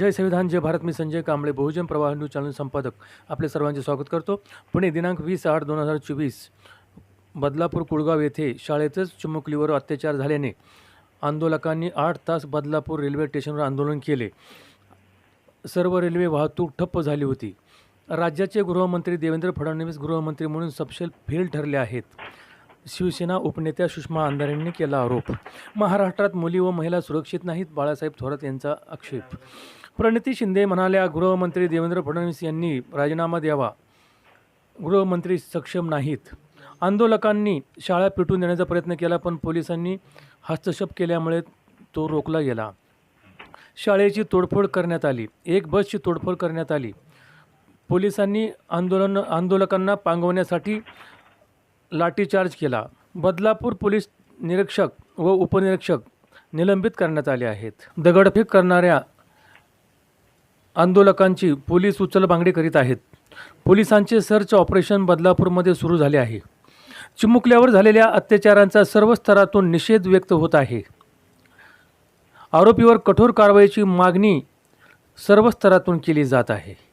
जय संविधान जय भारत मी संजय कांबळे बहुजन प्रवाह news channel संपादक. आपले सर्वांचे स्वागत करतो. पुणे दिनांक वीस आठ दोन हजार चोवीस बदलापूर कुळगाव येथे शाळेतच चिमुकलीवर अत्याचार झाल्याने आंदोलकांनी आठ तास बदलापूर रेल्वे स्टेशनवर आंदोलन केले. सर्व रेल्वे वाहतूक ठप्प झाली होती. राज्याचे गृहमंत्री देवेंद्र फडणवीस गृहमंत्री म्हणून सपशेल फेल ठरले आहेत. शिवसेना उपनेत्या सुषमा अंधारेंनी केला आरोप. महाराष्ट्रात मुली व महिला सुरक्षित नाहीत बाळासाहेब थोरात यांचा आक्षेप प्रणिती शिंदे म्हणाल्या गृहमंत्री देवेंद्र फडणवीस यांनी राजीनामा द्यावा. गृहमंत्री सक्षम नाहीत. आंदोलकांनी शाळा पेटून देण्याचा प्रयत्न केला पण पोलिसांनी हस्तक्षेप केल्यामुळे तो रोखला गेला. शाळेची तोडफोड करण्यात आली. एक बसची तोडफोड करण्यात आली. पोलिसांनी आंदोलन आंदोलकांना पांगवण्यासाठी लाठीचार्ज केला. बदलापूर पोलीस निरीक्षक व उपनिरीक्षक निलंबित करण्यात आले आहेत. दगडफेक करणाऱ्या आंदोलकांची पोलीस उचलबांगडी करीत आहेत. पोलिसांचे सर्च ऑपरेशन बदलापूरमध्ये सुरू झाले आहे. चिमुकल्यावर झालेल्या अत्याचारांचा सर्व स्तरातून निषेध व्यक्त होत आहे. आरोपीवर कठोर कारवाईची मागणी सर्व स्तरातून केली जात आहे.